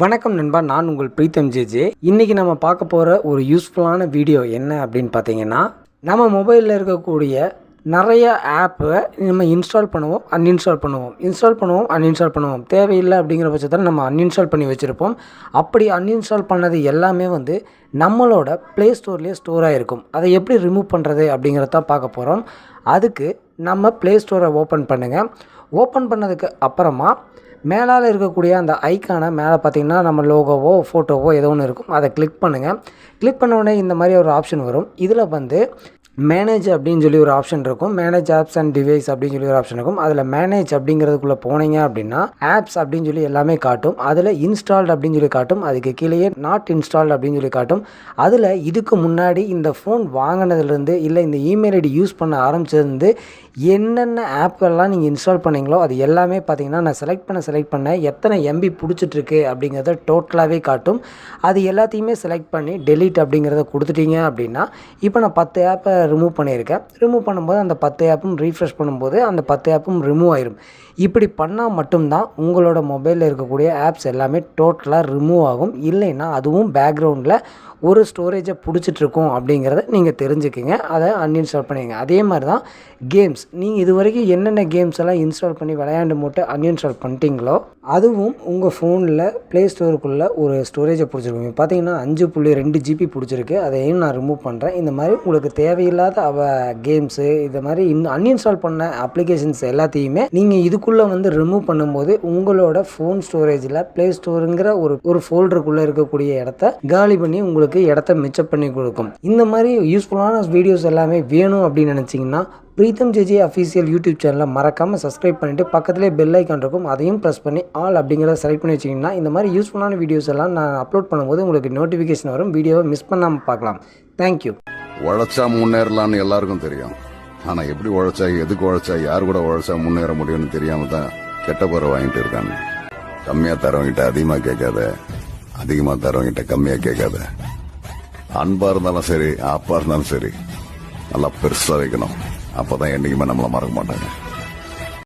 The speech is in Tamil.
வணக்கம் நண்பா நான் உங்கள் பிரீத்தம் ஜேஜே. இன்றைக்கி நம்ம பார்க்க போகிற ஒரு யூஸ்ஃபுல்லான வீடியோ என்ன அப்படின்னு பார்த்தீங்கன்னா நம்ம மொபைலில் இருக்கக்கூடிய நிறைய ஆப்பை நம்ம இன்ஸ்டால் பண்ணுவோம் அன்இன்ஸ்டால் பண்ணுவோம். இன்ஸ்டால் பண்ணுவோம் அன்இன்ஸ்டால் பண்ணுவோம். தேவையில்லை அப்படிங்கிற பட்சத்தில் நம்ம அன்இன்ஸ்டால் பண்ணி வச்சுருப்போம். அப்படி அன்இன்ஸ்டால் பண்ணது எல்லாமே வந்து நம்மளோட ப்ளே ஸ்டோர்லேயே ஸ்டோர் ஆகிருக்கும் அதை எப்படி ரிமூவ் பண்ணுறது அப்படிங்கிறத பார்க்க போகிறோம் அதுக்கு நம்ம ப்ளே ஸ்டோரை ஓப்பன் பண்ணுங்கள் ஓப்பன் பண்ணதுக்கு அப்புறமா மேலால் இருக்கக்கூடிய அந்த ஐக்கானை மேலே பார்த்தீங்கன்னா நம்ம லோகோவோ ஃபோட்டோவோ ஏதோ ஒன்று இருக்கும். அதை கிளிக் பண்ணுங்கள் கிளிக் பண்ண உடனே இந்த மாதிரி ஒரு ஆப்ஷன் வரும். இதில் வந்து மேனேஜ் அப்படின்னு சொல்லி ஒரு ஆப்ஷன் இருக்கும். மேனேஜ் ஆப்ஸ் அண்ட் டிவைஸ் அப்படின்னு சொல்லி ஒரு ஆப்ஷன் இருக்கும். அதில் மேனேஜ் அப்படிங்கிறதுக்குள்ளே போனீங்க அப்படின்னா ஆப்ஸ் அப்படின்னு சொல்லி எல்லாமே காட்டும். அதில் இன்ஸ்டால்ட் அப்படின்னு சொல்லி காட்டும். அதுக்கு கீழேயே நாட் இன்ஸ்டால்ட் அப்படின்னு சொல்லி காட்டும். அதில் இதுக்கு முன்னாடி இந்த ஃபோன் வாங்கினதுலேருந்து இல்லை இந்த இமெயில் ஐடி யூஸ் பண்ண ஆரம்பிச்சதுலேருந்து என்னென்ன ஆப்பெல்லாம் நீங்கள் இன்ஸ்டால் பண்ணீங்களோ அது எல்லாமே பார்த்தீங்கன்னா நான் செலக்ட் பண்ண செலக்ட் பண்ண எத்தனை எம்பி பிடிச்சிட்ருக்கு அப்படிங்கிறத டோட்டலாகவே காட்டும். அது எல்லாத்தையுமே செலக்ட் பண்ணி டெலீட் அப்படிங்கிறத கொடுத்துட்டீங்க அப்படின்னா இப்போ நான் பத்து ஆப்பை ரிமூவ் பண்ணியிருக்கேன். ரிமூவ் பண்ணும்போது அந்த பத்து ஆப்பும் ரீஃப்ரெஷ் பண்ணும்போது அந்த பத்து ஆப்பும் ரிமூவ் ஆயிரும். இப்படி பண்ணால் மட்டும்தான் உங்களோட மொபைலில் இருக்கக்கூடிய ஆப்ஸ் எல்லாமே டோட்டலாக ரிமூவ் ஆகும். இல்லைன்னா அதுவும் பேக்ரவுண்டில் ஒரு ஸ்டோரேஜை பிடிச்சிட்ருக்கோம் அப்படிங்கிறத நீங்கள் தெரிஞ்சுக்கிங்க. அதை அன்இன்ஸ்டால் பண்ணிங்க அதே மாதிரி தான் கேம்ஸ் நீங்கள் இது வரைக்கும் என்னென்ன கேம்ஸ் எல்லாம் இன்ஸ்டால் பண்ணி விளையாண்டு மட்டும் அன்இன்ஸ்டால் பண்ணிட்டீங்களோ அதுவும் உங்கள் ஃபோனில் ப்ளே ஸ்டோருக்குள்ளே ஒரு ஸ்டோரேஜை பிடிச்சிருக்கும். பார்த்தீங்கன்னா அஞ்சு புள்ளி ரெண்டு ஜிபி பிடிச்சிருக்கு. அதையும் நான் ரிமூவ் பண்ணுறேன் இந்த மாதிரி உங்களுக்கு தேவையில்லாத அவ கேம்ஸு இது மாதிரி இன்னும் அன்இன்ஸ்டால் பண்ண அப்ளிகேஷன்ஸ் எல்லாத்தையுமே நீங்கள் இதுக்குள்ளே வந்து ரிமூவ் பண்ணும்போது உங்களோட ஃபோன் ஸ்டோரேஜில் ப்ளே ஸ்டோருங்கிற ஒரு ஒரு ஃபோல்டருக்குள்ளே இருக்கக்கூடிய இடத்த காலி பண்ணி உங்களுக்கு இடத்த மிச்சம் பண்ணி கொடுக்கும். இந்த மாதிரி யூஸ்ஃபுல்லான வீடியோஸ் எல்லாமே வேணும் அப்படின்னு நினச்சிங்கன்னா பிரீத்தம் ஜெஜி அஃபீஷியல் யூடியூப் சேனலை மறக்காமல் சப்ஸ்கிரைப் பண்ணிவிட்டு பக்கத்துலேயே பெல் ஐக்கான் இருக்கும். அதையும் ப்ரெஸ் பண்ணி ஆல் அப்படிங்கிறத செலக்ட் பண்ணி வச்சிங்கன்னா இந்த மாதிரி யூஸ்ஃபுல்லான வீடியோஸ் எல்லாம் நான் அப்லோட் பண்ணும்போது உங்களுக்கு நோட்டிஃபிகேஷன் வரும். வீடியோவை மிஸ் பண்ணாமல் பார்க்கலாம். தேங்க்யூ உழைச்சா முன்னேறலாம்னு எல்லாருக்கும் தெரியும். ஆனால் எப்படி உழைச்சா எதுக்கு உழைச்சா யார் கூட உழைச்சா முன்னேற முடியும்னு தெரியாம தான் கெட்ட பேரை வாங்கிட்டு இருக்காங்க. கம்மியாக தரவங்கிட்ட அதிகமாக கேட்காத அதிகமாக தரவங்கிட்ட கம்மியாக கேட்காத. அன்பா இருந்தாலும் சரி அப்பா இருந்தாலும் சரி நல்லா பெருசா வைக்கணும். அப்பதான் என்னைக்குமே நம்மள மறக்க மாட்டாங்க.